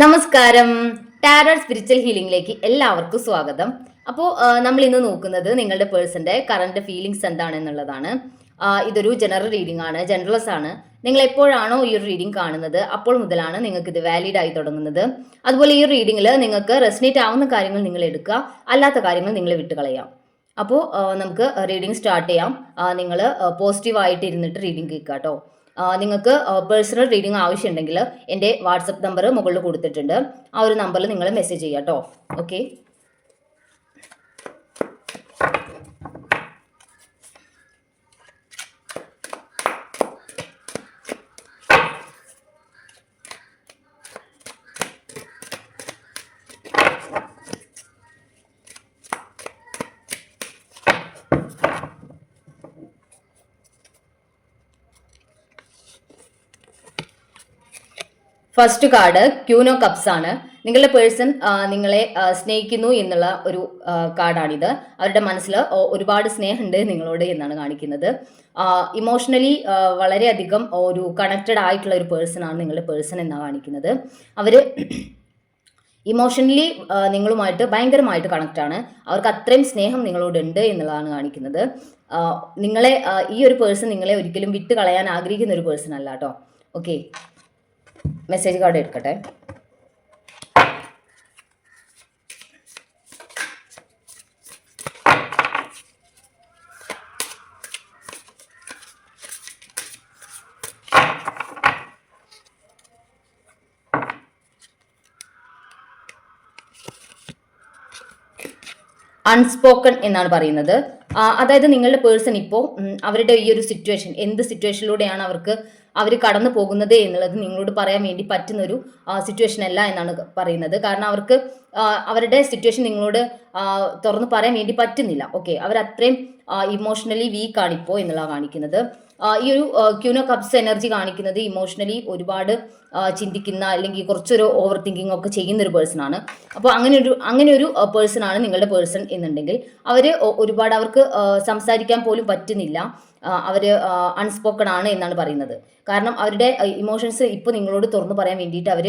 നമസ്കാരം. Tarot spiritual ഹീലിംഗിലേക്ക് എല്ലാവർക്കും സ്വാഗതം. അപ്പോൾ നമ്മൾ ഇന്ന് നോക്കുന്നത് നിങ്ങളുടെ പേഴ്സന്റെ കറണ്ട് ഫീലിങ്സ് എന്താണെന്നുള്ളതാണ് ഇതൊരു ജനറൽ റീഡിംഗ് ആണ് ജനറൽസ് ആണ്. നിങ്ങൾ എപ്പോഴാണോ ഈ ഒരു റീഡിംഗ് കാണുന്നത് അപ്പോൾ മുതലാണ് നിങ്ങൾക്ക് ഇത് വാലിഡ് ആയി തുടങ്ങുന്നത്. അതുപോലെ ഈ റീഡിംഗിൽ നിങ്ങൾക്ക് റെസിനേറ്റ് ആവുന്ന കാര്യങ്ങൾ നിങ്ങൾ എടുക്കുക അല്ലാത്ത കാര്യങ്ങൾ നിങ്ങൾ വിട്ടുകളയാം. അപ്പോൾ നമുക്ക് റീഡിംഗ് സ്റ്റാർട്ട് ചെയ്യാം. നിങ്ങൾ പോസിറ്റീവായിട്ട് ഇരുന്നിട്ട് റീഡിംഗ് കേൾക്കുക കേട്ടോ നിങ്ങൾക്ക് പേഴ്സണൽ റീഡിംഗ് ആവശ്യമുണ്ടെങ്കിൽ എന്റെ വാട്സപ്പ് നമ്പർ മുകളിൽ കൊടുത്തിട്ടുണ്ട്. ആ ഒരു നമ്പറിൽ നിങ്ങൾ മെസ്സേജ് ചെയ്യാം കേട്ടോ okay first card queen of cups ആണ്. നിങ്ങളുടെ പേഴ്സൺ നിങ്ങളെ സ്നേഹിക്കുന്നു എന്നുള്ള ഒരു കാർഡാണിത്. അവരുടെ മനസ്സിൽ ഒരുപാട് സ്നേഹമുണ്ട് നിങ്ങളോട് എന്നാണ് കാണിക്കുന്നത്. ഇമോഷണലി വളരെയധികം ഒരു കണക്റ്റഡ് ആയിട്ടുള്ള ഒരു പേഴ്സൺ ആണ് നിങ്ങളുടെ പേഴ്സൺ എന്നാണ് കാണിക്കുന്നത്. അവർ ഇമോഷണലി നിങ്ങളുമായിട്ട് ഭയങ്കരമായിട്ട് കണക്റ്റാണ് അവർക്ക് അത്രയും സ്നേഹം നിങ്ങളോട് ഉണ്ട് എന്നുള്ളതാണ് കാണിക്കുന്നത്. നിങ്ങളെ ഈ ഒരു പേഴ്സൺ നിങ്ങളെ ഒരിക്കലും വിട്ട് കളയാൻ ആഗ്രഹിക്കുന്ന ഒരു പേഴ്സൺ അല്ല കേട്ടോ. ഓക്കെ മെസ്സേജ് കാർഡ് എടുക്കട്ടെ. അൺസ്പോക്കൺ എന്നാണ് പറയുന്നത്. അതായത് നിങ്ങളുടെ പേഴ്സൺ ഇപ്പോൾ അവരുടെ ഈ ഒരു സിറ്റുവേഷൻ എന്ത് സിറ്റുവേഷനിലൂടെയാണ് അവർക്ക് അവർ കടന്നു പോകുന്നത് എന്നുള്ളത് നിങ്ങളോട് പറയാൻ വേണ്ടി പറ്റുന്ന ഒരു സിറ്റുവേഷൻ അല്ല എന്നാണ് പറയുന്നത്. കാരണം അവർക്ക് അവരുടെ സിറ്റുവേഷൻ നിങ്ങളോട് തുറന്നു പറയാൻ വേണ്ടി പറ്റുന്നില്ല. ഓക്കെ അവർ അത്രയും ഇമോഷണലി വീക്കാണ് ഇപ്പോൾ എന്നുള്ള കാണിക്കുന്നത്. ഈ ഒരു ക്യൂനോ കപ്സ് എനർജി കാണിക്കുന്നത് ഇമോഷണലി ഒരുപാട് ചിന്തിക്കുന്ന അല്ലെങ്കിൽ കുറച്ചൊരു ഓവർ തിങ്കിങ് ഒക്കെ ചെയ്യുന്ന ഒരു പേഴ്സൺ ആണ്. അപ്പോൾ അങ്ങനെ ഒരു അങ്ങനെ ഒരു പേഴ്സൺ ആണ് നിങ്ങളുടെ പേഴ്സൺ എന്നുണ്ടെങ്കിൽ അവർ ഒരുപാട് അവർക്ക് സംസാരിക്കാൻ പോലും പറ്റുന്നില്ല. അവർ അൺസ്പോക്കൺ ആണ് എന്നാണ് പറയുന്നത്. കാരണം അവരുടെ ഇമോഷൻസ് ഇപ്പോൾ നിങ്ങളോട് തുറന്നു പറയാൻ വേണ്ടിയിട്ട് അവർ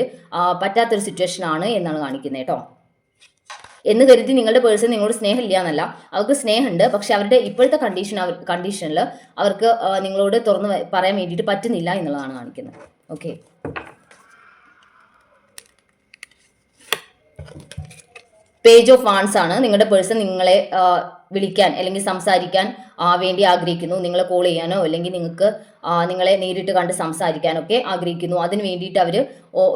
പറ്റാത്തൊരു സിറ്റുവേഷൻ ആണ് എന്നാണ് കാണിക്കുന്നത് കേട്ടോ. എന്ന് കരുതി നിങ്ങളുടെ പേഴ്സൺ നിങ്ങളോട് സ്നേഹമില്ല എന്നല്ല. അവർക്ക് സ്നേഹമുണ്ട് പക്ഷെ അവരുടെ ഇപ്പോഴത്തെ കണ്ടീഷൻ അവർ കണ്ടീഷനിൽ അവർക്ക് നിങ്ങളോട് തുറന്ന് പറയാൻ വേണ്ടിയിട്ട് പറ്റുന്നില്ല എന്നുള്ളതാണ് കാണിക്കുന്നത്. ഓക്കെ പേജ് ഓഫ് വാൺസ് ആണ് നിങ്ങളുടെ പേഴ്സൺ നിങ്ങളെ വിളിക്കാൻ അല്ലെങ്കിൽ സംസാരിക്കാൻ വേണ്ടി ആഗ്രഹിക്കുന്നു. നിങ്ങളെ കോൾ ചെയ്യാനോ അല്ലെങ്കിൽ നിങ്ങൾക്ക് നിങ്ങളെ നേരിട്ട് കണ്ട് സംസാരിക്കാനൊക്കെ ആഗ്രഹിക്കുന്നു. അതിന് വേണ്ടിയിട്ട് അവർ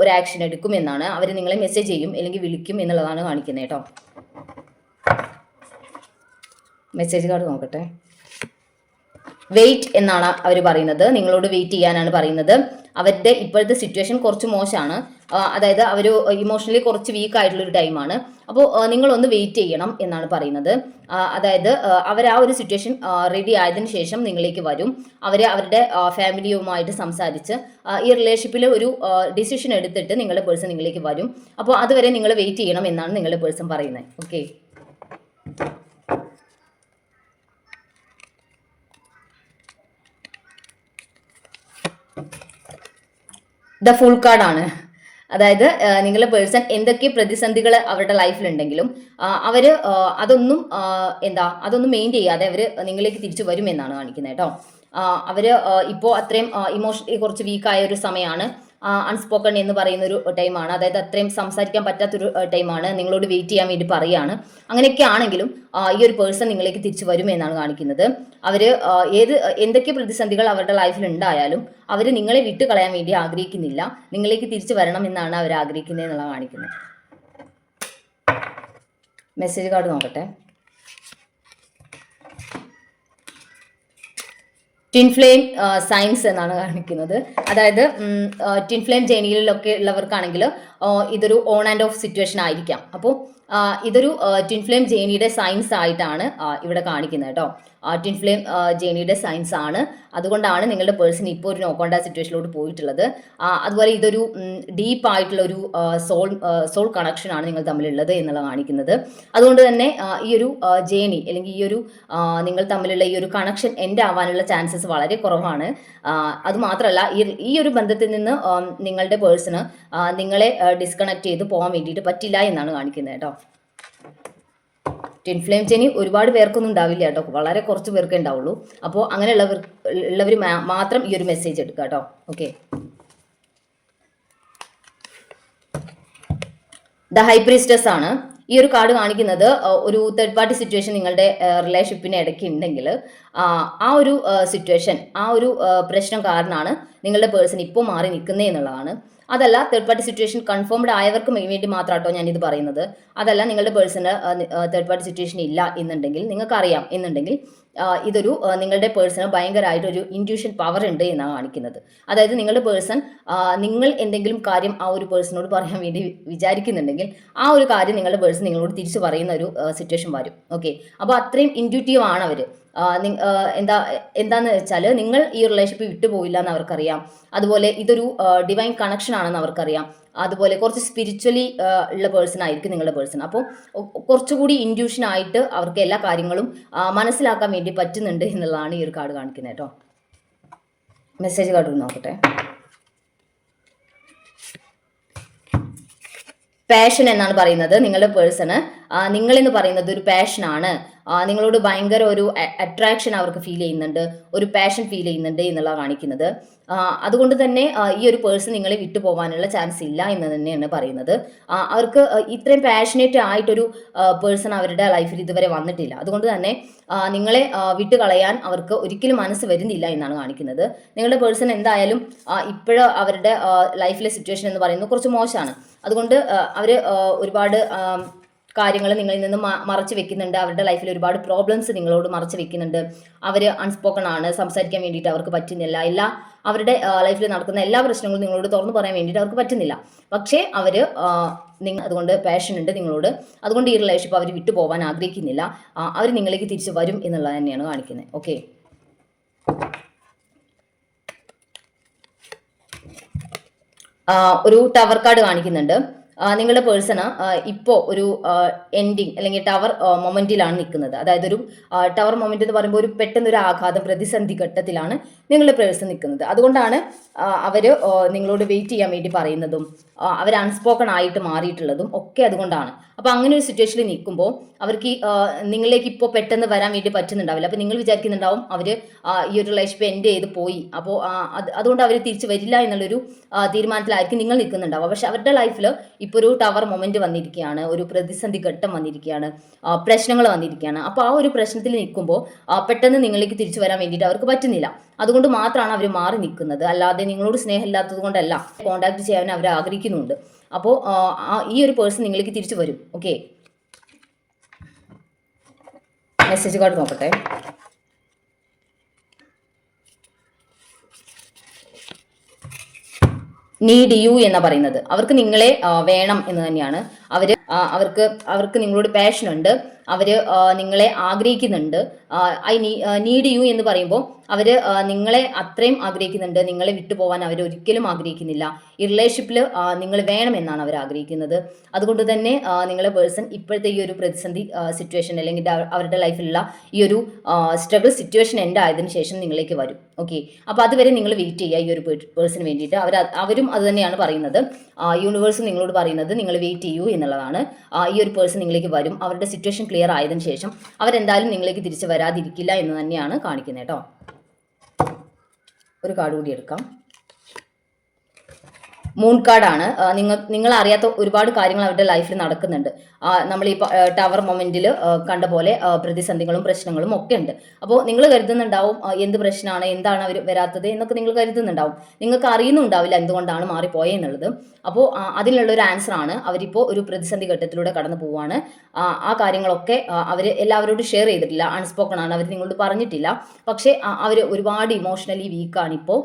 ഒരു ആക്ഷൻ എടുക്കും എന്നാണ്. അവർ നിങ്ങളെ മെസ്സേജ് ചെയ്യും അല്ലെങ്കിൽ വിളിക്കും എന്നുള്ളതാണ് കാണിക്കുന്നത് കേട്ടോ. മെസ്സേജ് കാർഡ് നോക്കട്ടെ. വെയിറ്റ് എന്നാണ് അവർ പറയുന്നത്. നിങ്ങളോട് വെയിറ്റ് ചെയ്യാനാണ് പറയുന്നത്. അവരുടെ ഇപ്പോഴത്തെ സിറ്റുവേഷൻ കുറച്ച് മോശമാണ്. അതായത് അവർ ഇമോഷണലി കുറച്ച് വീക്ക് ആയിട്ടുള്ള ഒരു ടൈമാണ് അപ്പോൾ നിങ്ങളൊന്ന് വെയിറ്റ് ചെയ്യണം എന്നാണ് പറയുന്നത്. അതായത് അവർ ആ ഒരു സിറ്റുവേഷൻ റെഡി ആയതിന് ശേഷം നിങ്ങളിലേക്ക് വരും. അവർ അവരുടെ ഫാമിലിയുമായിട്ട് സംസാരിച്ച് ഈ റിലേഷൻഷിപ്പിൽ ഒരു ഡിസിഷൻ എടുത്തിട്ട് നിങ്ങളുടെ പേഴ്സൺ നിങ്ങളിലേക്ക് വരും. അപ്പോൾ അതുവരെ നിങ്ങൾ വെയിറ്റ് ചെയ്യണം എന്നാണ് നിങ്ങളുടെ പേഴ്സൺ പറയുന്നത്. ഓക്കെ ദ ഫുൾ കാർഡാണ് അതായത് നിങ്ങളെ നിങ്ങളുടെ പേഴ്സൺ എന്തൊക്കെ പ്രതിസന്ധികൾ അവരുടെ ലൈഫിലുണ്ടെങ്കിലും അവർ അതൊന്നും എന്താ അതൊന്നും മെയിൻ ചെയ്യാതെ അവർ നിങ്ങളിലേക്ക് തിരിച്ചു വരും എന്നാണ് കാണിക്കുന്നത് കേട്ടോ. അവർ ഇപ്പോൾ അത്രയും ഇമോഷണലി കുറച്ച് വീക്കായ ഒരു സമയമാണ് അൺസ്പോക്കൺ എന്ന് പറയുന്ന ഒരു ടൈമാണ് അതായത് അത്രയും സംസാരിക്കാൻ പറ്റാത്തൊരു ടൈമാണ് നിങ്ങളോട് വെയിറ്റ് ചെയ്യാൻ വേണ്ടി പറയുകയാണ് അങ്ങനെയൊക്കെ ആണെങ്കിലും ഈ ഒരു പേഴ്സൺ നിങ്ങളിലേക്ക് തിരിച്ചു വരും എന്നാണ് കാണിക്കുന്നത്. അവർ ഏത് എന്തൊക്കെ പ്രതിസന്ധികൾ അവരുടെ ലൈഫിൽ ഉണ്ടായാലും അവർ നിങ്ങളെ വിട്ട് കളയാൻ വേണ്ടി ആഗ്രഹിക്കുന്നില്ല. നിങ്ങളിലേക്ക് തിരിച്ചു വരണം എന്നാണ് അവർ ആഗ്രഹിക്കുന്നത് എന്നുള്ളത് കാണിക്കുന്നത്. മെസ്സേജ് കാർഡ് നോക്കട്ടെ. ട്വിൻ ഫ്ലെയിം സയൻസ് എന്നാണ് കാണിക്കുന്നത്. അതായത് ടിൻഫ്ലെയിം ജേണിയിലൊക്കെ ഉള്ളവർക്കാണെങ്കിൽ ഇതൊരു ഓൺ ആൻഡ് ഓഫ് സിറ്റുവേഷൻ ആയിരിക്കാം. അപ്പോൾ ഇതൊരു ടിൻഫ്ലെയിം ജേണിയുടെ സയൻസ് ആയിട്ടാണ് ഇവിടെ കാണിക്കുന്നത് കേട്ടോ. ട്വിൻ ഫ്ലെയിം ജേണിയുടെ സയൻസ് ആണ്. അതുകൊണ്ടാണ് നിങ്ങളുടെ പേഴ്സൺ ഇപ്പോൾ ഒരു നോക്കോണ്ട സിറ്റുവേഷനിലോട്ട് പോയിട്ടുള്ളത്. അതുപോലെ ഇതൊരു ഡീപ്പ് ആയിട്ടുള്ള ഒരു സോൾ സോൾ കണക്ഷൻ ആണ് നിങ്ങൾ തമ്മിലുള്ളത് എന്നുള്ള കാണിക്കുന്നത്. അതുകൊണ്ട് തന്നെ ഈ ഒരു ജേണി അല്ലെങ്കിൽ ഈ ഒരു നിങ്ങൾ തമ്മിലുള്ള ഈ ഒരു കണക്ഷൻ എൻഡ് ആവാനുള്ള ചാൻസസ് വളരെ കുറവാണ്. അതുമാത്രമല്ല ഈ ഈ ഒരു ബന്ധത്തിൽ നിന്ന് നിങ്ങളുടെ പേഴ്സണ് നിങ്ങളെ ഡിസ്കണക്ട് ചെയ്ത് പോകാൻ വേണ്ടിയിട്ട് പറ്റില്ല എന്നാണ് കാണിക്കുന്നത് കേട്ടോ. ട്വിൻ ഫ്ലെയിം ചെനി ഒരുപാട് പേർക്കൊന്നും ഉണ്ടാവില്ല കേട്ടോ. വളരെ കുറച്ച് പേർക്കേ ഉണ്ടാവുള്ളൂ. അപ്പോൾ അങ്ങനെയുള്ളവർ ഉള്ളവർ മാത്രം ഈ ഒരു മെസ്സേജ് എടുക്കുക കേട്ടോ. ഓക്കെ ദ ഹൈ പ്രീസ്റ്റസ് ആണ്. ഈ ഒരു കാർഡ് കാണിക്കുന്നത് ഒരു തേർഡ് പാർട്ടി സിറ്റുവേഷൻ നിങ്ങളുടെ റിലേഷൻഷിപ്പിന് ഇടയ്ക്ക് ഉണ്ടെങ്കിൽ ആ ഒരു സിറ്റുവേഷൻ ആ ഒരു പ്രശ്നം കാരണമാണ് നിങ്ങളുടെ പേഴ്സൺ ഇപ്പോൾ മാറി നിൽക്കുന്നത് എന്നുള്ളതാണ്. അതല്ല തേർഡ് പാർട്ടി സിറ്റുവേഷൻ കൺഫേംഡ് ആയവർക്ക് വേണ്ടി മാത്രം കേട്ടോ ഇത് പറയുന്നത്. അതല്ല നിങ്ങളുടെ പേഴ്സണ് തേർഡ് പാർട്ടി സിറ്റുവേഷൻ ഇല്ല എന്നുണ്ടെങ്കിൽ നിങ്ങൾക്ക് അറിയാം എന്നുണ്ടെങ്കിൽ ഇതൊരു നിങ്ങളുടെ പേഴ്സണ് ഭയങ്കരമായിട്ട് ഒരു ഇൻഡ്യൂഷൻ പവർ ഉണ്ട് എന്നാണ് കാണിക്കുന്നത്. അതായത് നിങ്ങളുടെ പേഴ്സൺ നിങ്ങൾ എന്തെങ്കിലും കാര്യം ആ ഒരു പേഴ്സണോട് പറയാൻ വേണ്ടി വിചാരിക്കുന്നുണ്ടെങ്കിൽ ആ ഒരു കാര്യം നിങ്ങളുടെ പേഴ്സൺ നിങ്ങളോട് തിരിച്ചു പറയുന്ന ഒരു സിറ്റുവേഷൻ വരും. ഓക്കെ അപ്പോൾ അത്രയും ഇൻഡ്യൂട്ടീവ് ആണ് അവർ എന്താ എന്താന്ന് വെച്ചാൽ നിങ്ങൾ ഈ റിലേഷൻഷിപ്പ് വിട്ടുപോയില്ല എന്ന് അവർക്കറിയാം. അതുപോലെ ഇതൊരു ഡിവൈൻ കണക്ഷൻ ആണെന്ന് അവർക്കറിയാം. അതുപോലെ കുറച്ച് സ്പിരിച്വലി ഉള്ള പേഴ്സൺ ആയിരിക്കും നിങ്ങളുടെ പേഴ്സൺ അപ്പോൾ കുറച്ചുകൂടി ഇൻഡ്യൂഷൻ ആയിട്ട് അവർക്ക് എല്ലാ കാര്യങ്ങളും മനസ്സിലാക്കാൻ വേണ്ടി പറ്റുന്നുണ്ട് എന്നുള്ളതാണ് ഈ ഒരു കാർഡ് കാണിക്കുന്നത് കേട്ടോ. മെസ്സേജ് കാർഡ് നോക്കട്ടെ. പാഷൻ എന്നാണ് പറയുന്നത് നിങ്ങളുടെ പേഴ്സണ് നിങ്ങളെന്ന് പറയുന്നത് ഒരു പാഷനാണ് നിങ്ങളോട് ഭയങ്കര ഒരു അട്രാക്ഷൻ അവർക്ക് ഫീൽ ചെയ്യുന്നുണ്ട് ഒരു പാഷൻ ഫീൽ ചെയ്യുന്നുണ്ട് എന്നുള്ള കാണിക്കുന്നത്. അതുകൊണ്ട് തന്നെ ഈ ഒരു പേഴ്സൺ നിങ്ങളെ വിട്ടു പോകാനുള്ള ചാൻസ് ഇല്ല എന്ന് തന്നെയാണ് പറയുന്നത്. അവർക്ക് ഇത്രയും പാഷനേറ്റ് ആയിട്ടൊരു പേഴ്സൺ അവരുടെ ലൈഫിൽ ഇതുവരെ വന്നിട്ടില്ല. അതുകൊണ്ട് തന്നെ നിങ്ങളെ വിട്ടു കളയാൻ അവർക്ക് ഒരിക്കലും മനസ്സ് വരുന്നില്ല എന്നാണ് കാണിക്കുന്നത്. നിങ്ങളുടെ പേഴ്സൺ എന്തായാലും ഇപ്പോഴും അവരുടെ ലൈഫിലെ സിറ്റുവേഷൻ എന്ന് പറയുന്നത് കുറച്ച് മോശമാണ്. അതുകൊണ്ട് അവർ ഒരുപാട് കാര്യങ്ങൾ നിങ്ങളിൽ നിന്ന് മറച്ചു വെക്കുന്നുണ്ട്. അവരുടെ ലൈഫിൽ ഒരുപാട് പ്രോബ്ലംസ് നിങ്ങളോട് മറച്ചു വെക്കുന്നുണ്ട്. അവർ അൺസ്പോക്കൺ ആണ്. സംസാരിക്കാൻ വേണ്ടിയിട്ട് അവർക്ക് പറ്റുന്നില്ല. എല്ലാ അവരുടെ ലൈഫിൽ നടക്കുന്ന എല്ലാ പ്രശ്നങ്ങളും നിങ്ങളോട് തുറന്നു പറയാൻ വേണ്ടിയിട്ട് അവർക്ക് പറ്റുന്നില്ല. പക്ഷേ അവർ നിങ്ങൾ അതുകൊണ്ട് പാഷൻ ഉണ്ട് നിങ്ങളോട്. അതുകൊണ്ട് ഈ റിലേഷൻഷിപ്പ് അവർ വിട്ടു പോകാൻ ആഗ്രഹിക്കുന്നില്ല. അവർ നിങ്ങളിലേക്ക് തിരിച്ചു വരും എന്നുള്ളത് തന്നെയാണ് കാണിക്കുന്നത്. ഓക്കെ ഒരു ടവർ കാർഡ് കാണിക്കുന്നുണ്ട്. നിങ്ങളുടെ പേഴ്സണ് ഇപ്പോൾ ഒരു എൻഡിങ് അല്ലെങ്കിൽ ടവർ മൊമെന്റിലാണ് നിൽക്കുന്നത്. അതായത് ഒരു ടവർ മൊമെന്റ് എന്ന് പറയുമ്പോൾ ഒരു പെട്ടെന്ന് ഒരു ആഘാതം പ്രതിസന്ധി ഘട്ടത്തിലാണ് നിങ്ങളുടെ പേഴ്സൺ നിൽക്കുന്നത്. അതുകൊണ്ടാണ് അവർ നിങ്ങളോട് വെയിറ്റ് ചെയ്യാൻ വേണ്ടി പറയുന്നതും അവർ അൺസ്പോക്കൺ ആയിട്ട് മാറിയിട്ടുള്ളതും ഒക്കെ അതുകൊണ്ടാണ്. അപ്പോൾ അങ്ങനെ ഒരു സിറ്റുവേഷനിൽ നിൽക്കുമ്പോൾ അവർക്ക് നിങ്ങളിലേക്ക് ഇപ്പോൾ പെട്ടെന്ന് വരാൻ വേണ്ടി പറ്റുന്നുണ്ടാവില്ല. അപ്പോൾ നിങ്ങൾ വിചാരിക്കുന്നുണ്ടാവും അവർ ഈ ഒരു റിലേഷൻഷിപ്പ് എൻഡ് ചെയ്ത് പോയി. അപ്പോൾ അതുകൊണ്ട് അവർ തിരിച്ച് വരില്ല എന്നുള്ളൊരു തീരുമാനത്തിലായിരിക്കും നിങ്ങൾ നിൽക്കുന്നുണ്ടാവുക. പക്ഷെ അവരുടെ ലൈഫിൽ ഇപ്പോൾ ഒരു ടവർ മൊമെന്റ് വന്നിരിക്കുകയാണ് ഒരു പ്രതിസന്ധി ഘട്ടം വന്നിരിക്കുകയാണ് പ്രശ്നങ്ങൾ വന്നിരിക്കുകയാണ്. അപ്പോൾ ആ ഒരു പ്രശ്നത്തിൽ നിൽക്കുമ്പോൾ പെട്ടെന്ന് നിങ്ങളിലേക്ക് തിരിച്ചു വരാൻ വേണ്ടിയിട്ട് അവർക്ക് പറ്റുന്നില്ല. അതുകൊണ്ട് മാത്രമാണ് അവർ മാറി നിൽക്കുന്നത് അല്ലാതെ നിങ്ങളോട് സ്നേഹമില്ലാത്തത് കൊണ്ടല്ല. കോണ്ടാക്ട് ചെയ്യാൻ അവർ ആഗ്രഹിക്കുന്നുണ്ട്. അപ്പോൾ ഈ ഒരു പേഴ്സൺ നിങ്ങളിലേക്ക് തിരിച്ചു വരും. ഓക്കെ മെസ്സേജ് കാർഡ് നോക്കട്ടെ. നീഡ് യു എന്ന് പറയുന്നത്. അവർക്ക് നിങ്ങളെ വേണം എന്ന് തന്നെയാണ്. അവർ അവർക്ക് അവർക്ക് നിങ്ങളോട് പാഷൻ ഉണ്ട്. അവർ നിങ്ങളെ ആഗ്രഹിക്കുന്നുണ്ട്. ഐ നീഡ് യു എന്ന് പറയുമ്പോൾ അവർ നിങ്ങളെ അത്രയും ആഗ്രഹിക്കുന്നുണ്ട്. നിങ്ങളെ വിട്ടുപോകാൻ അവർ ഒരിക്കലും ആഗ്രഹിക്കുന്നില്ല. ഈ റിലേഷൻഷിപ്പിൽ നിങ്ങൾ വേണമെന്നാണ് അവർ ആഗ്രഹിക്കുന്നത്. അതുകൊണ്ട് തന്നെ നിങ്ങളെ പേഴ്സൺ ഇപ്പോഴത്തെ ഈ ഒരു പ്രതിസന്ധി സിറ്റുവേഷൻ അല്ലെങ്കിൽ അവരുടെ ലൈഫിലുള്ള ഈ ഒരു സ്ട്രഗിൾ സിറ്റുവേഷൻ എൻഡ് ആയതിനു ശേഷം നിങ്ങളിലേക്ക് വരും. ഓക്കെ അപ്പോൾ അതുവരെ നിങ്ങൾ വെയിറ്റ് ചെയ്യുക ഈ ഒരു പേഴ്സണിന് വേണ്ടിയിട്ട്. അവർ അവരും അത് തന്നെയാണ് പറയുന്നത്. യൂണിവേഴ്സ് നിങ്ങളോട് പറയുന്നത് നിങ്ങൾ വെയിറ്റ് ചെയ്യൂ എന്നുള്ളതാണ്. ഈ ഒരു പേഴ്സൺ നിങ്ങളിലേക്ക് വരും. അവരുടെ സിറ്റുവേഷൻ ക്ലിയർ ആയതിനു ശേഷം അവരെന്തായാലും നിങ്ങളിലേക്ക് തിരിച്ചു വരാതിരിക്കില്ല എന്ന് തന്നെയാണ് കാണിക്കുന്നത് കേട്ടോ. ഒരു കാർഡ് കൂടി എടുക്കാം. മൂൺ കാർഡാണ് നിങ്ങൾ നിങ്ങൾ അറിയാത്ത ഒരുപാട് കാര്യങ്ങൾ അവരുടെ ലൈഫിൽ നടക്കുന്നുണ്ട്. നമ്മൾ ഈ ടവർ മൊമെന്റിൽ കണ്ട പോലെ പ്രതിസന്ധികളും പ്രശ്നങ്ങളും ഒക്കെ ഉണ്ട്. അപ്പോൾ നിങ്ങൾ കരുതുന്നുണ്ടാവും എന്ത് പ്രശ്നമാണ് എന്താണ് അവർ വരാത്തത് എന്നൊക്കെ നിങ്ങൾ കരുതുന്നുണ്ടാവും. നിങ്ങൾക്ക് അറിയുന്നുണ്ടാവില്ല എന്തുകൊണ്ടാണ് മാറിപ്പോയത് എന്നുള്ളത്. അപ്പോൾ അതിനുള്ള ഒരു ആൻസർ ആണ് അവരിപ്പോൾ ഒരു പ്രതിസന്ധി ഘട്ടത്തിലൂടെ കടന്നു പോവുകയാണ് ആ, കാര്യങ്ങളൊക്കെ അവർ എല്ലാവരോടും ഷെയർ ചെയ്തിട്ടില്ല. അൺസ്പോക്കൺ ആണ് അവർ നിങ്ങളോട് പറഞ്ഞിട്ടില്ല. പക്ഷേ അവർ ഒരുപാട് ഇമോഷണലി വീക്കാണ് ഇപ്പോൾ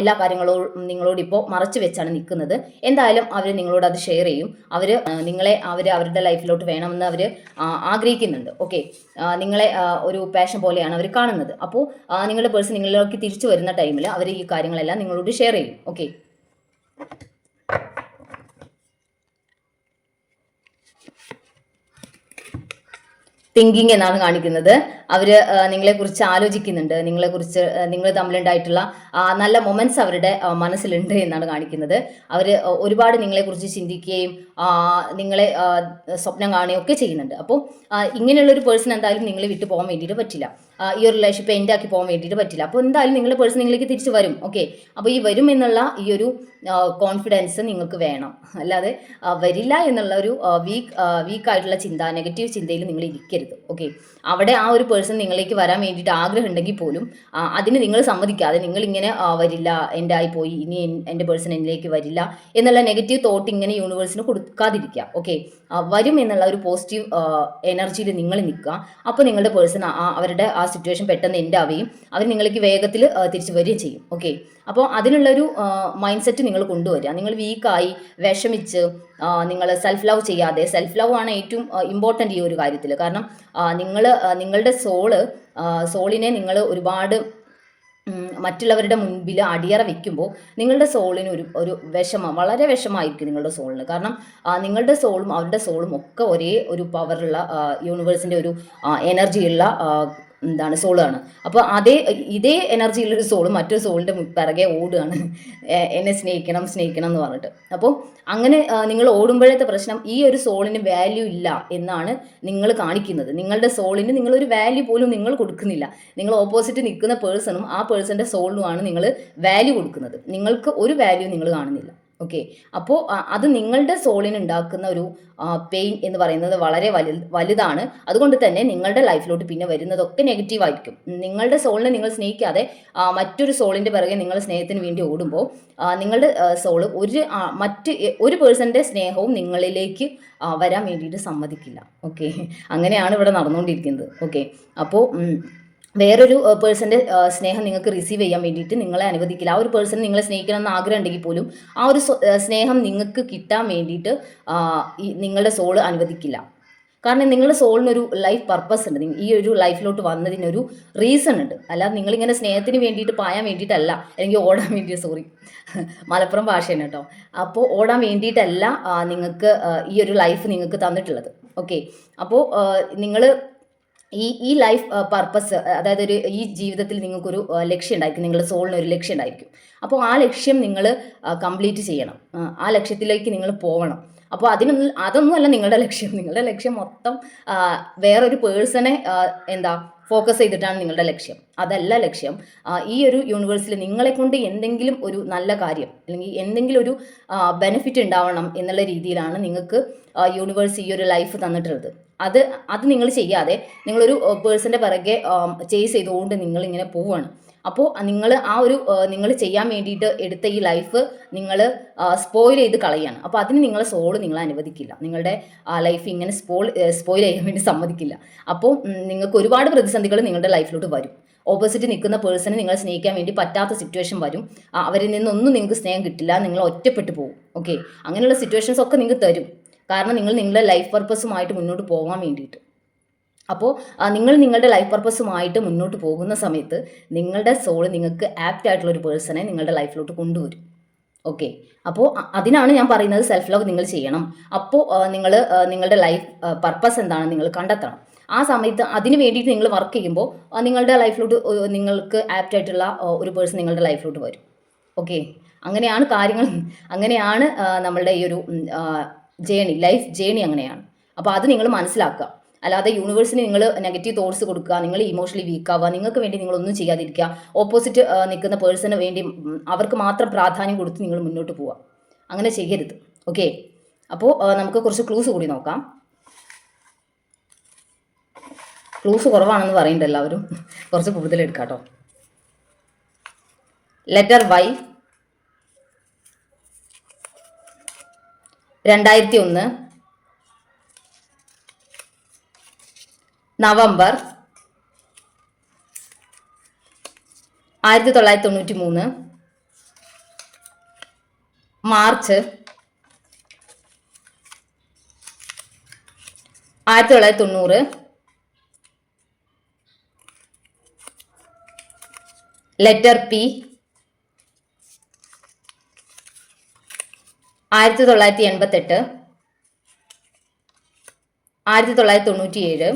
എല്ലാ കാര്യങ്ങളോ നിങ്ങളോട് ഇപ്പോൾ മറച്ചു വെച്ചാണ് നിൽക്കുന്നത് നിൽക്കുന്നത്. എന്തായാലും അവർ നിങ്ങളോട് അത് ഷെയർ ചെയ്യും. അവർ നിങ്ങളെ അവർ അവരുടെ ലൈഫിലോട്ട് വേണമെന്ന് അവർ ആഗ്രഹിക്കുന്നുണ്ട്. ഓക്കെ നിങ്ങളെ ഒരു പാഷൻ പോലെയാണ് അവർ കാണുന്നത്. അപ്പോൾ നിങ്ങളുടെ പേഴ്സൺ നിങ്ങളിലേക്ക് തിരിച്ചു വരുന്ന ടൈമിൽ അവർ ഈ കാര്യങ്ങളെല്ലാം നിങ്ങളോട് ഷെയർ ചെയ്യും. ഓക്കെ തിങ്കിങ് എന്നാണ് കാണിക്കുന്നത്. അവർ നിങ്ങളെ കുറിച്ച് ആലോചിക്കുന്നുണ്ട്. നിങ്ങളെ കുറിച്ച് നിങ്ങൾ തമ്മിലുണ്ടായിട്ടുള്ള നല്ല മൊമെന്റ്സ് അവരുടെ മനസ്സിലുണ്ട് എന്നാണ് കാണിക്കുന്നത്. അവർ ഒരുപാട് നിങ്ങളെ കുറിച്ച് ചിന്തിക്കുകയും നിങ്ങളെ സ്വപ്നം കാണുകയും ഒക്കെ ചെയ്യുന്നുണ്ട്. അപ്പോൾ ഇങ്ങനെയുള്ള ഒരു പേഴ്സൺ എന്തായാലും നിങ്ങളെ വിട്ടു പോകാൻ വേണ്ടിയിട്ട് പറ്റില്ല. ഈ ഒരു റിലേഷൻഷിപ്പ് എന്റെ ആക്കി പോകാൻ വേണ്ടിയിട്ട് പറ്റില്ല. അപ്പോൾ എന്തായാലും നിങ്ങളുടെ പേഴ്സൺ നിങ്ങളിലേക്ക് തിരിച്ച് വരും. ഓക്കെ അപ്പോൾ ഈ വരും എന്നുള്ള ഈ ഒരു കോൺഫിഡൻസ് നിങ്ങൾക്ക് വേണം. അല്ലാതെ വരില്ല എന്നുള്ള ഒരു വീക്ക് വീക്കായിട്ടുള്ള ചിന്ത നെഗറ്റീവ് ചിന്തയിൽ നിങ്ങൾ ഇരിക്കരുത്. ഓക്കെ അവിടെ ആ ഒരു പേഴ്സൺ നിങ്ങളിലേക്ക് വരാൻ വേണ്ടിയിട്ട് ആഗ്രഹം ഉണ്ടെങ്കിൽ പോലും അതിന് നിങ്ങൾ സമ്മതിക്കാതെ നിങ്ങൾ ഇങ്ങനെ വരില്ല എന്റെ ആയി പോയി ഇനി എൻ- എന്റെ പേഴ്സൺ എന്നിലേക്ക് വരില്ല എന്നുള്ള നെഗറ്റീവ് തോട്ട് ഇങ്ങനെ യൂണിവേഴ്സിന് കൊടുക്കാതിരിക്കുക. ഓക്കെ വരും എന്നുള്ള ഒരു പോസിറ്റീവ് എനർജിയിൽ നിങ്ങൾ നിൽക്കുക. അപ്പോൾ നിങ്ങളുടെ പേഴ്സൺ അവരുടെ ആ സിറ്റുവേഷൻ പെട്ടെന്ന് എൻഡ് ആവുകയും അവർ നിങ്ങൾക്ക് വേഗത്തിൽ തിരിച്ചു വരികയും ചെയ്യും. ഓക്കെ അപ്പോൾ അതിനുള്ളൊരു മൈൻഡ് സെറ്റ് നിങ്ങൾ കൊണ്ടുവരിക. നിങ്ങൾ വീക്കായി വിഷമിച്ച് നിങ്ങൾ സെൽഫ് ലവ് ചെയ്യാതെ സെൽഫ് ലവ് ആണ് ഏറ്റവും ഇമ്പോർട്ടന്റ് ഈ ഒരു കാര്യത്തിൽ കാരണം നിങ്ങൾ നിങ്ങളുടെ സോൾ സോളിനെ നിങ്ങൾ ഒരുപാട് മറ്റുള്ളവരുടെ മുൻപിൽ അടിയറ വെക്കുമ്പോൾ നിങ്ങളുടെ സോളിന് ഒരു ഒരു വിഷമം വളരെ വിഷമായിരിക്കും നിങ്ങളുടെ സോളിന് കാരണം നിങ്ങളുടെ സോളും അവരുടെ സോളും ഒക്കെ ഒരേ ഒരു പവറുള്ള യൂണിവേഴ്സിന്റെ ഒരു എനർജിയുള്ള എന്താണ് സോളാണ് അപ്പോൾ അതേ ഇതേ എനർജിയിലൊരു സോൾ മറ്റൊരു സോളിന്റെ പിറകെ ഓടുകയാണ്. എന്നെ സ്നേഹിക്കണം സ്നേഹിക്കണം എന്ന് പറഞ്ഞിട്ട്. അപ്പോൾ അങ്ങനെ നിങ്ങൾ ഓടുമ്പോഴത്തെ പ്രശ്നം ഈ ഒരു സോളിന് വാല്യൂ ഇല്ല എന്നാണ് നിങ്ങൾ കാണിക്കുന്നത്. നിങ്ങളുടെ സോളിന് നിങ്ങളൊരു വാല്യൂ പോലും നിങ്ങൾ കൊടുക്കുന്നില്ല. നിങ്ങൾ ഓപ്പോസിറ്റ് നിൽക്കുന്ന പേഴ്സണും ആ പേഴ്സന്റെ സോളിനുമാണ് നിങ്ങൾ വാല്യൂ കൊടുക്കുന്നത്. നിങ്ങൾക്ക് ഒരു വാല്യൂ നിങ്ങൾ കാണുന്നില്ല. ഓക്കെ. അപ്പോൾ അത് നിങ്ങളുടെ സോളിന് ഉണ്ടാക്കുന്ന ഒരു പെയിൻ എന്ന് പറയുന്നത് വളരെ വലു വലുതാണ്. അതുകൊണ്ട് തന്നെ നിങ്ങളുടെ ലൈഫിലോട്ട് പിന്നെ വരുന്നതൊക്കെ നെഗറ്റീവ് ആയിരിക്കും. നിങ്ങളുടെ സോളിനെ നിങ്ങൾ സ്നേഹിക്കാതെ മറ്റൊരു സോളിന്റെ പിറകെ നിങ്ങൾ സ്നേഹത്തിന് വേണ്ടി ഓടുമ്പോൾ നിങ്ങളുടെ സോൾ ഒരു മറ്റ് ഒരു പേഴ്സന്റെ സ്നേഹവും നിങ്ങളിലേക്ക് വരാൻ വേണ്ടിയിട്ട് സമ്മതിക്കില്ല. ഓക്കെ. അങ്ങനെയാണ് ഇവിടെ നടന്നുകൊണ്ടിരിക്കുന്നത്. ഓക്കെ. അപ്പോൾ വേറൊരു പേഴ്സന്റെ സ്നേഹം നിങ്ങൾക്ക് റിസീവ് ചെയ്യാൻ വേണ്ടിയിട്ട് നിങ്ങളെ അനുവദിക്കില്ല. ആ ഒരു പേഴ്സൺ നിങ്ങളെ സ്നേഹിക്കണം എന്ന് ആഗ്രഹം ഉണ്ടെങ്കിൽ പോലും ആ ഒരു സ്നേഹം നിങ്ങൾക്ക് കിട്ടാൻ വേണ്ടിയിട്ട് നിങ്ങളുടെ സോൾ അനുവദിക്കില്ല. കാരണം നിങ്ങളുടെ സോളിനൊരു ലൈഫ് പർപ്പസ് ഉണ്ട്. ഈ ഒരു ലൈഫിലോട്ട് വന്നതിനൊരു റീസൺ ഉണ്ട്. അല്ലാതെ നിങ്ങളിങ്ങനെ സ്നേഹത്തിന് വേണ്ടിയിട്ട് പായാൻ വേണ്ടിയിട്ടല്ല അല്ലെങ്കിൽ ഓടാൻ വേണ്ടിയിട്ട് സോറി മലപ്പുറം ഭാഷയാണ് കേട്ടോ. അപ്പോൾ ഓടാൻ വേണ്ടിയിട്ടല്ല നിങ്ങൾക്ക് ഈ ഒരു ലൈഫ് നിങ്ങൾക്ക് തന്നിട്ടുള്ളത്. ഓക്കെ അപ്പോൾ നിങ്ങൾ ഈ ഈ ലൈഫ് പർപ്പസ് അതായത് ഒരു ഈ ജീവിതത്തിൽ നിങ്ങൾക്കൊരു ലക്ഷ്യം ഉണ്ടായിരിക്കും നിങ്ങളുടെ സോളിന് ഒരു ലക്ഷ്യം ഉണ്ടായിരിക്കും അപ്പോൾ ആ ലക്ഷ്യം നിങ്ങൾ കംപ്ലീറ്റ് ചെയ്യണം. ആ, ലക്ഷ്യത്തിലേക്ക് നിങ്ങൾ പോകണം അപ്പോൾ അതിനൊന്നും അതൊന്നുമല്ല നിങ്ങളുടെ ലക്ഷ്യം. നിങ്ങളുടെ ലക്ഷ്യം മൊത്തം വേറൊരു പേഴ്സണെ എന്താ ഫോക്കസ് ചെയ്തിട്ടാണ് നിങ്ങളുടെ ലക്ഷ്യം. അതല്ല ലക്ഷ്യം. ഈ ഒരു യൂണിവേഴ്സിൽ നിങ്ങളെ കൊണ്ട് എന്തെങ്കിലും ഒരു നല്ല കാര്യം അല്ലെങ്കിൽ എന്തെങ്കിലും ഒരു ബെനിഫിറ്റ് ഉണ്ടാവണം എന്നുള്ള രീതിയിലാണ് നിങ്ങൾക്ക് യൂണിവേഴ്സ് ഈ ഒരു ലൈഫ് തന്നിട്ടുള്ളത്. അത് അത് നിങ്ങൾ ചെയ്യാതെ നിങ്ങളൊരു പേഴ്സന്റെ പിറകെ ചേസ് ചെയ്തുകൊണ്ട് നിങ്ങൾ ഇങ്ങനെ പോവുകയാണ് അപ്പോൾ നിങ്ങൾ ആ ഒരു നിങ്ങൾ ചെയ്യാൻ വേണ്ടിയിട്ട് എടുത്ത ഈ ലൈഫ് നിങ്ങൾ സ്പോയിൽ ചെയ്ത് കളയാണ്. അപ്പോൾ അതിന് നിങ്ങളെ സോൾ നിങ്ങൾ അനുവദിക്കില്ല. നിങ്ങളുടെ ആ ലൈഫ് ഇങ്ങനെ സ്പോൾ സ്പോയിൽ ചെയ്യാൻ വേണ്ടി സമ്മതിക്കില്ല. അപ്പോൾ നിങ്ങൾക്ക് ഒരുപാട് പ്രതിസന്ധികൾ നിങ്ങളുടെ ലൈഫിലോട്ട് വരും. ഓപ്പോസിറ്റ് നിൽക്കുന്ന പേഴ്സണെ നിങ്ങൾ സ്നേഹിക്കാൻ വേണ്ടി പറ്റാത്ത സിറ്റുവേഷൻ വരും. അവരിൽ നിന്നൊന്നും നിങ്ങൾക്ക് സ്നേഹം കിട്ടില്ല. നിങ്ങൾ ഒറ്റപ്പെട്ടു പോകും. ഓക്കെ അങ്ങനെയുള്ള സിറ്റുവേഷൻസ് ഒക്കെ നിങ്ങൾക്ക് തരും. കാരണം നിങ്ങൾ നിങ്ങളുടെ ലൈഫ് പർപ്പസുമായിട്ട് മുന്നോട്ട് പോകാൻ വേണ്ടിയിട്ട്. അപ്പോൾ നിങ്ങൾ നിങ്ങളുടെ ലൈഫ് പർപ്പസുമായിട്ട് മുന്നോട്ട് പോകുന്ന സമയത്ത് നിങ്ങളുടെ സോൾ നിങ്ങൾക്ക് ആപ്റ്റ് ആയിട്ടുള്ള ഒരു പേഴ്സണെ നിങ്ങളുടെ ലൈഫിലോട്ട് കൊണ്ടുവരും. ഓക്കെ അപ്പോൾ അതിനാണ് ഞാൻ പറയുന്നത് സെൽഫ് ലവ് നിങ്ങൾ ചെയ്യണം. അപ്പോൾ നിങ്ങൾ നിങ്ങളുടെ ലൈഫ് പർപ്പസ് എന്താണെന്ന് നിങ്ങൾ കണ്ടെത്തണം. ആ സമയത്ത് അതിന് വേണ്ടിയിട്ട് നിങ്ങൾ വർക്ക് ചെയ്യുമ്പോൾ നിങ്ങളുടെ ലൈഫിലോട്ട് നിങ്ങൾക്ക് ആപ്റ്റ് ആയിട്ടുള്ള ഒരു പേഴ്സൺ നിങ്ങളുടെ ലൈഫിലോട്ട് വരും. ഓക്കെ അങ്ങനെയാണ് കാര്യങ്ങൾ അങ്ങനെയാണ് നമ്മളുടെ ഈ ഒരു ജേണി ലൈഫ് ജേണി അങ്ങനെയാണ്. അപ്പോൾ അത് നിങ്ങൾ മനസ്സിലാക്കുക. അല്ലാതെ യൂണിവേഴ്സിന് നിങ്ങൾ നെഗറ്റീവ് തോട്ട്സ് കൊടുക്കുക നിങ്ങൾ ഇമോഷണലി വീക്ക് ആവുക നിങ്ങൾക്ക് വേണ്ടി നിങ്ങളൊന്നും ചെയ്യാതിരിക്കുക ഓപ്പോസിറ്റ് നിൽക്കുന്ന പേഴ്സണ് വേണ്ടി അവർക്ക് മാത്രം പ്രാധാന്യം കൊടുത്ത് നിങ്ങൾ മുന്നോട്ട് പോവുക. അങ്ങനെ ചെയ്യരുത്. ഓക്കെ അപ്പോൾ നമുക്ക് കുറച്ച് ക്ലൂസ് കൂടി നോക്കാം. ക്ലൂസ് കുറവാണെന്ന് പറയുന്നുണ്ട് എല്ലാവരും. കുറച്ച് കൂടുതൽ എടുക്കാം കേട്ടോ ലെറ്റർ വൈ രണ്ടായിരത്തി ഒന്ന് നവംബർ ആയിരത്തി തൊള്ളായിരത്തി തൊണ്ണൂറ്റി മൂന്ന് മാർച്ച് ആയിരത്തി തൊള്ളായിരത്തി തൊണ്ണൂറ് ലെറ്റർ പി ആയിരത്തി തൊള്ളായിരത്തി എൺപത്തെട്ട് ആയിരത്തി തൊള്ളായിരത്തി തൊണ്ണൂറ്റി ഏഴ്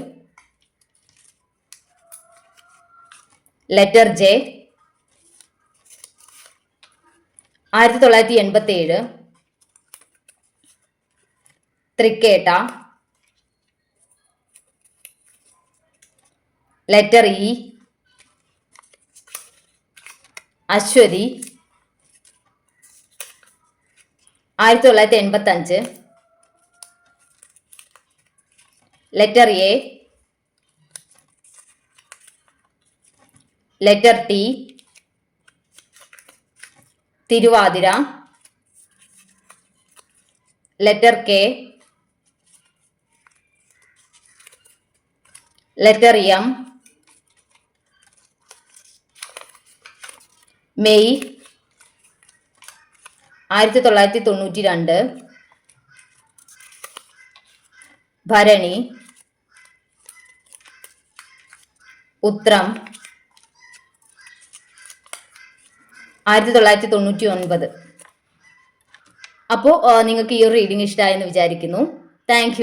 ലെറ്റർ ജെ ആയിരത്തി തൊള്ളായിരത്തി എൺപത്തി ഏഴ് തൃക്കേട്ട ലെറ്റർ ഇ അശ്വതി ആയിരത്തി തൊള്ളായിരത്തി എൺപത്തി അഞ്ച് letter A letter T Thiruvathira. Letter K letter M May ആയിരത്തി തൊള്ളായിരത്തി തൊണ്ണൂറ്റി രണ്ട് ഭരണി. ഉത്രം. ആയിരത്തി തൊള്ളായിരത്തി തൊണ്ണൂറ്റി ഒൻപത് അപ്പോൾ നിങ്ങൾക്ക് ഈ ഒരു റീഡിംഗ് ഇഷ്ടമായെന്ന് വിചാരിക്കുന്നു. താങ്ക്